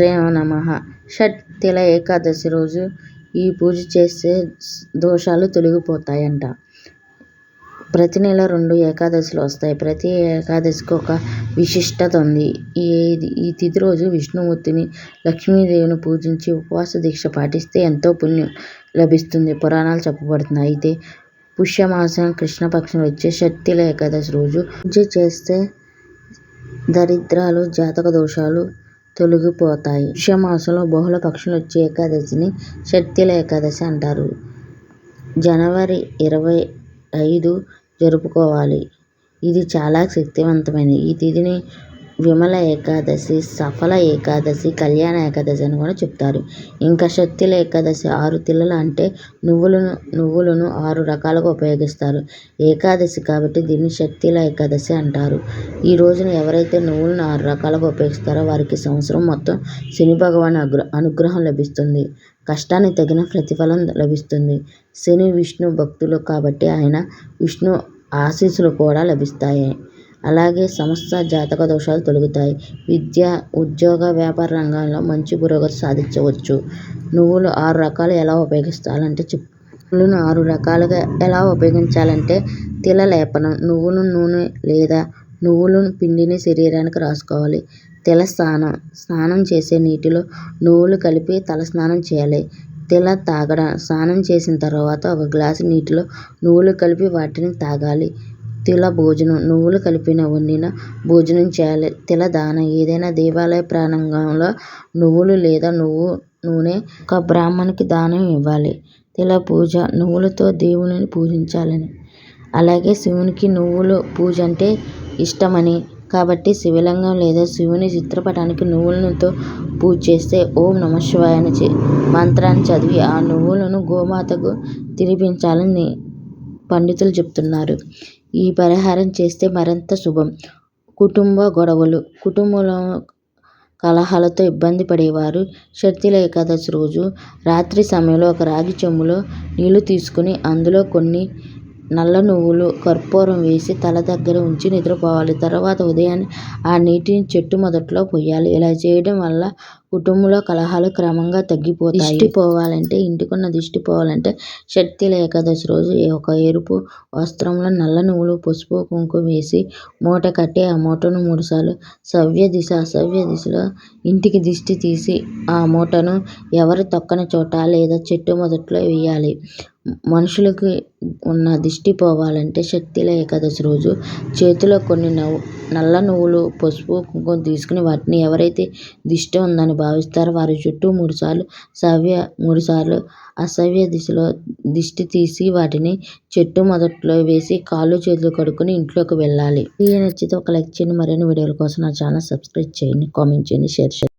శ్రీమాత్రేయ నమ. షట్ తిల ఏకాదశి రోజు ఈ పూజ చేస్తే దోషాలు తొలగిపోతాయంట. ప్రతి నెల రెండు ఏకాదశులు వస్తాయి. ప్రతి ఏకాదశికి ఒక విశిష్టత ఉంది. ఈ ఈ తిథి రోజు విష్ణుమూర్తిని లక్ష్మీదేవిని పూజించి ఉపవాస దీక్ష పాటిస్తే ఎంతో పుణ్యం లభిస్తుంది. పురాణాలు చెప్పబడుతున్నాయి. అయితే పుష్యమాసం కృష్ణపక్షం వచ్చే షట్తిల ఏకాదశి రోజు పూజ చేస్తే దరిద్రాలు జాతక దోషాలు తొలగిపోతాయి. పుష్యమాసంలో బహుళ పక్షులు వచ్చే ఏకాదశిని షట్తిల ఏకాదశి అంటారు. జనవరి ఇరవై ఐదు జరుపుకోవాలి. ఇది చాలా శక్తివంతమైనది. ఈ తిథిని విమల ఏకాదశి సఫల ఏకాదశి కళ్యాణ ఏకాదశి అని కూడా చెప్తారు. ఇంకా షట్తిల ఏకాదశి ఆరు తిలలు అంటే నువ్వులను నువ్వులను ఆరు రకాలుగా ఉపయోగిస్తారు. ఏకాదశి కాబట్టి దీన్ని షట్తిల ఏకాదశి అంటారు. ఈ రోజున ఎవరైతే నువ్వులను ఆరు రకాలుగా ఉపయోగిస్తారో వారికి సంవత్సరం మొత్తం శని భగవాన్ అగ్ర అనుగ్రహం లభిస్తుంది. కష్టానికి తగిన ప్రతిఫలం లభిస్తుంది. శని విష్ణు భక్తులు కాబట్టి ఆయన విష్ణు ఆశీస్సులు కూడా లభిస్తాయి. అలాగే సంస్థ జాతక దోషాలు తొలగుతాయి. విద్య ఉద్యోగ వ్యాపార రంగాల్లో మంచి పురోగతి సాధించవచ్చు. నువ్వులు ఆరు రకాలు ఎలా ఉపయోగిస్తాలంటే చెప్పు. నువ్వులను ఆరు రకాలుగా ఎలా ఉపయోగించాలంటే తిల లేపనం నువ్వుల నూనె లేదా నువ్వుల పిండిని శరీరానికి రాసుకోవాలి. తిల స్నానం స్నానం చేసే నీటిలో నువ్వులు కలిపి తల స్నానం చేయాలి. తిల తాగడం స్నానం చేసిన తర్వాత ఒక గ్లాసు నీటిలో నువ్వులు కలిపి వాటిని తాగాలి. తిల భోజనం. నువ్వులు కలిపిన వండిన భోజనం చేయాలి. తిల దానం. ఏదైనా దేవాలయ ప్రాంగణంలో నువ్వులు లేదా నువ్వు నూనె ఒక బ్రాహ్మణునికి దానం ఇవ్వాలి. తిల పూజ నువ్వులతో దేవునిని పూజించాలని. అలాగే శివునికి నువ్వులు పూజ అంటే ఇష్టమని. కాబట్టి శివలింగం లేదా శివుని చిత్రపటానికి నువ్వులతో పూజ చేస్తే ఓం నమ శివాయ మంత్రాన్ని చదివి ఆ నువ్వులను గోమాతకు తినిపించాలని పండితులు చెప్తున్నారు. ఈ పరిహారం చేస్తే మరింత శుభం. కుటుంబ గొడవలు కుటుంబంలో కలహాలతో ఇబ్బంది పడేవారు. షట్తిల ఏకాదశి రోజు రాత్రి సమయంలో ఒక రాగి చెంబులో నీళ్ళు తీసుకుని అందులో కొన్ని నల్ల నువ్వులు కర్పూరం వేసి తల దగ్గర ఉంచి నిద్రపోవాలి. తర్వాత ఉదయాన్నే ఆ నీటిని చెట్టు మొదట్లో పోయాలి. ఇలా చేయడం వల్ల కుటుంబంలో కలహాలు క్రమంగా తగ్గిపోతాయి. దిష్టి పోవాలంటే ఇంటికున్న దిష్టి పోవాలంటే షట్తిల ఏకాదశి రోజు ఒక ఎరుపు వస్త్రంలో నల్ల నువ్వులు పసుపు కుంకుమ వేసి మూట కట్టి ఆ మూటను మూడుసార్లు సవ్య దిశ అసవ్య దిశలో ఇంటికి దిష్టి తీసి ఆ మూటను ఎవరు తొక్కని చోట లేదా చెట్టు మొదట్లో వేయాలి. మనుషులకి ఉన్న దిష్టి పోవాలంటే శక్తిల ఏకాదశి రోజు చేతిలో కొన్ని నవ్వు నల్ల నువ్వులు పసుపు కుంకుమ తీసుకుని వాటిని ఎవరైతే దిష్టి ఉందని భావిస్తారో వారి చుట్టూ మూడుసార్లు సవ్య మూడుసార్లు అసవ్య దిశలో దిష్టి తీసి వాటిని చెట్టు మొదట్లో వేసి కాళ్ళు చేతులు కడుక్కుని ఇంట్లోకి వెళ్ళాలి. వీడియో నచ్చితే ఒక లైక్ చేయండి. మరిన్ని వీడియోల కోసం నా ఛానల్ సబ్స్క్రైబ్ చేయండి. కామెంట్ చేయండి. షేర్ చేయండి.